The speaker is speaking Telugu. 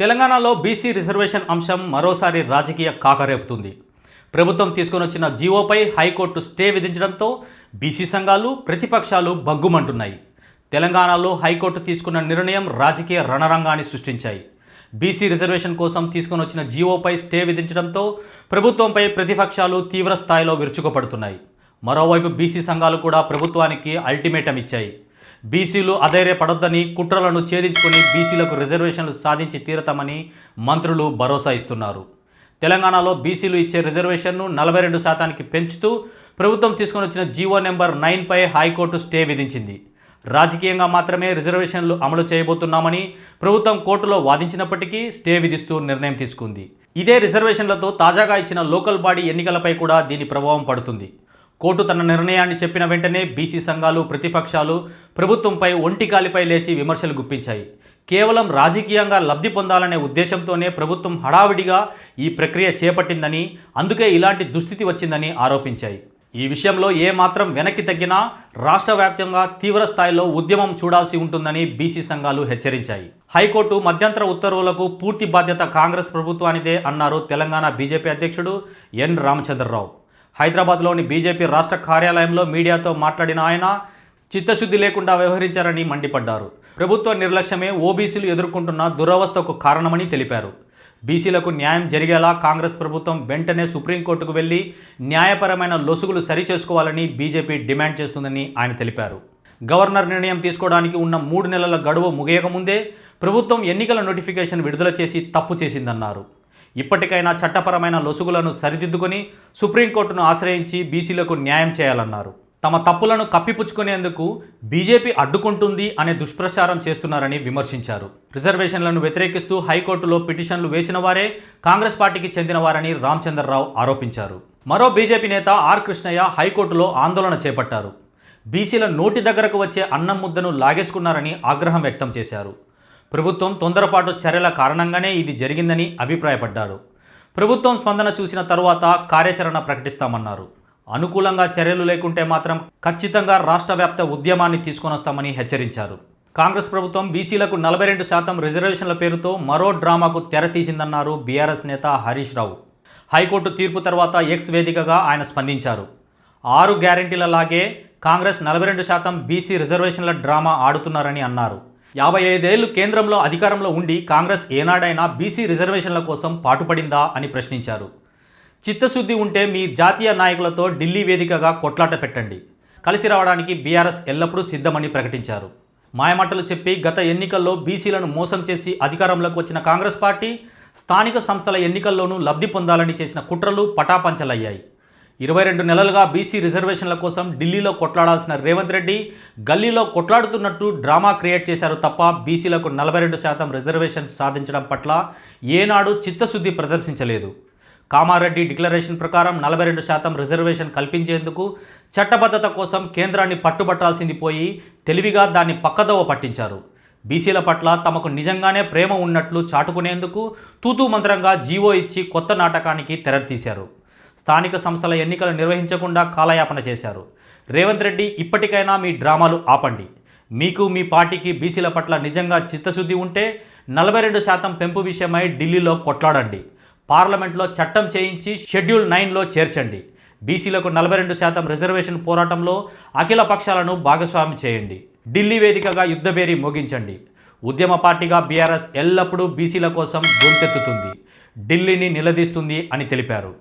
తెలంగాణలో బీసీ రిజర్వేషన్ అంశం మరోసారి రాజకీయ కాకరేపుతుంది. ప్రభుత్వం తీసుకొని వచ్చిన జీవోపై హైకోర్టు స్టే విధించడంతో బీసీ సంఘాలు ప్రతిపక్షాలు బగ్గుమంటున్నాయి తెలంగాణలో హైకోర్టు తీసుకున్న నిర్ణయం రాజకీయ రణరంగాన్ని సృష్టించాయి. బీసీ రిజర్వేషన్ కోసం తీసుకొని వచ్చిన జీవోపై స్టే విధించడంతో ప్రభుత్వంపై ప్రతిపక్షాలు తీవ్ర స్థాయిలో విరుచుకుపడుతున్నాయి. మరోవైపు బీసీ సంఘాలు కూడా ప్రభుత్వానికి అల్టిమేటం ఇచ్చాయి. బీసీలు అధైర్యపడొద్దని కుట్రలను ఛేదించుకుని బీసీలకు రిజర్వేషన్లు సాధించి తీరతామని మంత్రులు భరోసా ఇస్తున్నారు. తెలంగాణలో బీసీలు ఇచ్చే రిజర్వేషన్ను నలభై రెండు శాతానికి పెంచుతూ ప్రభుత్వం తీసుకొని వచ్చిన జీవో నెంబర్ నైన్పై హైకోర్టు స్టే విధించింది. రాజకీయంగా మాత్రమే రిజర్వేషన్లు అమలు చేయబోతున్నామని ప్రభుత్వం కోర్టులో వాదించినప్పటికీ స్టే విధిస్తూ నిర్ణయం తీసుకుంది. ఇదే రిజర్వేషన్లతో తాజాగా ఇచ్చిన లోకల్ బాడీ ఎన్నికలపై కూడా దీని ప్రభావం పడుతుంది. కోర్టు తన నిర్ణయాన్ని చెప్పిన వెంటనే బీసీ సంఘాలు ప్రతిపక్షాలు ప్రభుత్వంపై ఒంటికాలిపై లేచి విమర్శలు గుప్పించాయి. కేవలం రాజకీయంగా లబ్ధి పొందాలనే ఉద్దేశంతోనే ప్రభుత్వం హడావిడిగా ఈ ప్రక్రియ చేపట్టిందని అందుకే ఇలాంటి దుస్థితి వచ్చిందని ఆరోపించాయి. ఈ విషయంలో ఏ మాత్రం వెనక్కి తగ్గినా రాష్ట్ర వ్యాప్తంగా తీవ్ర స్థాయిలో ఉద్యమం చూడాల్సి ఉంటుందని బీసీ సంఘాలు హెచ్చరించాయి. హైకోర్టు మధ్యంతర ఉత్తర్వులకు పూర్తి బాధ్యత కాంగ్రెస్ ప్రభుత్వానిదే అన్నారు తెలంగాణ బీజేపీ అధ్యక్షుడు ఎన్ రామచంద్రరావు. హైదరాబాద్లోని బీజేపీ రాష్ట్ర కార్యాలయంలో మీడియాతో మాట్లాడిన ఆయన చిత్తశుద్ధి లేకుండా వ్యవహరించారని మండిపడ్డారు. ప్రభుత్వ నిర్లక్ష్యమే ఓబీసీలు ఎదుర్కొంటున్న దురవస్థకు కారణమని తెలిపారు. బీసీలకు న్యాయం జరిగేలా కాంగ్రెస్ ప్రభుత్వం వెంటనే సుప్రీంకోర్టుకు వెళ్ళి న్యాయపరమైన లొసుగులు సరిచేసుకోవాలని బీజేపీ డిమాండ్ చేస్తుందని ఆయన తెలిపారు. గవర్నర్ నిర్ణయం తీసుకోవడానికి ఉన్న మూడు నెలల గడువు ముగియకముందే ప్రభుత్వం ఎన్నికల నోటిఫికేషన్ విడుదల చేసి తప్పు చేసిందన్నారు. ఇప్పటికైనా చట్టపరమైన లొసుగులను సరిదిద్దుకొని సుప్రీంకోర్టును ఆశ్రయించి బీసీలకు న్యాయం చేయాలన్నారు. తమ తప్పులను కప్పిపుచ్చుకునేందుకు బీజేపీ అడ్డుకుంటుంది అనే దుష్ప్రచారం చేస్తున్నారని విమర్శించారు. రిజర్వేషన్లను వ్యతిరేకిస్తూ హైకోర్టులో పిటిషన్లు వేసిన వారే కాంగ్రెస్ పార్టీకి చెందినవారని రామచంద్రరావు ఆరోపించారు. మరో బీజేపీ నేత ఆర్ కృష్ణయ్య హైకోర్టులో ఆందోళన చేపట్టారు. బీసీల నోటి దగ్గరకు వచ్చే అన్నం ముద్దను లాగేసుకున్నారని ఆగ్రహం వ్యక్తం చేశారు. ప్రభుత్వం తొందరపాటు చర్యల కారణంగానే ఇది జరిగిందని అభిప్రాయపడ్డారు. ప్రభుత్వం స్పందన చూసిన తరువాత కార్యాచరణ ప్రకటిస్తామన్నారు. అనుకూలంగా చర్యలు లేకుంటే మాత్రం ఖచ్చితంగా రాష్ట్ర వ్యాప్త ఉద్యమాన్ని తీసుకొనొస్తామని హెచ్చరించారు. కాంగ్రెస్ ప్రభుత్వం బీసీలకు నలభై రెండు శాతం రిజర్వేషన్ల పేరుతో మరో డ్రామాకు తెర తీసిందన్నారు బీఆర్ఎస్ నేత హరీష్ రావు. హైకోర్టు తీర్పు తర్వాత ఎక్స్ వేదికగా ఆయన స్పందించారు. ఆరు గ్యారెంటీల లాగే కాంగ్రెస్ నలభై రెండు శాతం బీసీ రిజర్వేషన్ల డ్రామా ఆడుతున్నారని అన్నారు. యాభై ఐదేళ్ళు కేంద్రంలో అధికారంలో ఉండి కాంగ్రెస్ ఏనాడైనా బీసీ రిజర్వేషన్ల కోసం పాటుపడిందా అని ప్రశ్నించారు. చిత్తశుద్ధి ఉంటే మీ జాతీయ నాయకులతో ఢిల్లీ వేదికగా కొట్లాట పెట్టండి. కలిసి రావడానికి బీఆర్ఎస్ ఎల్లప్పుడూ సిద్ధమని ప్రకటించారు. మాయమాటలు చెప్పి గత ఎన్నికల్లో బీసీలను మోసం చేసి అధికారంలోకి వచ్చిన కాంగ్రెస్ పార్టీ స్థానిక సంస్థల ఎన్నికల్లోనూ లబ్ధి పొందాలని చేసిన కుట్రలు పటాపంచలయ్యాయి. ఇరవై రెండు నెలలుగా బీసీ రిజర్వేషన్ల కోసం ఢిల్లీలో కొట్లాడాల్సిన రేవంత్ రెడ్డి గల్లీలో కొట్లాడుతున్నట్టు డ్రామా క్రియేట్ చేశారు తప్ప బీసీలకు నలభై రెండు శాతం రిజర్వేషన్ సాధించడం పట్ల ఏనాడు చిత్తశుద్ధి ప్రదర్శించలేదు. కామారెడ్డి డిక్లరేషన్ ప్రకారం నలభై రెండు శాతం రిజర్వేషన్ కల్పించేందుకు చట్టబద్ధత కోసం కేంద్రాన్ని పట్టుబట్టాల్సింది పోయి తెలివిగా దాన్ని పక్కదోవ పట్టించారు. బీసీల పట్ల తమకు నిజంగానే ప్రేమ ఉన్నట్లు చాటుకునేందుకు తూతూ మంత్రంగా జీవో ఇచ్చి కొత్త నాటకానికి తెరతీశారు. స్థానిక సంస్థల ఎన్నికలు నిర్వహించకుండా కాలయాపన చేశారు. రేవంత్ రెడ్డి ఇప్పటికైనా మీ డ్రామాలు ఆపండి. మీకు మీ పార్టీకి బీసీల పట్ల నిజంగా చిత్తశుద్ధి ఉంటే నలభై రెండు శాతం పెంపు విషయమై ఢిల్లీలో కొట్లాడండి. పార్లమెంట్లో చట్టం చేయించి షెడ్యూల్ నైన్లో చేర్చండి. బీసీలకు నలభై రెండు శాతం రిజర్వేషన్ పోరాటంలో అఖిల పక్షాలను భాగస్వామి చేయండి. ఢిల్లీ వేదికగా యుద్ధబేరి మోగించండి. ఉద్యమ పార్టీగా బీఆర్ఎస్ ఎల్లప్పుడూ బీసీల కోసం గొంతెత్తుతుంది. ఢిల్లీని నిలదీస్తుంది అని తెలిపారు.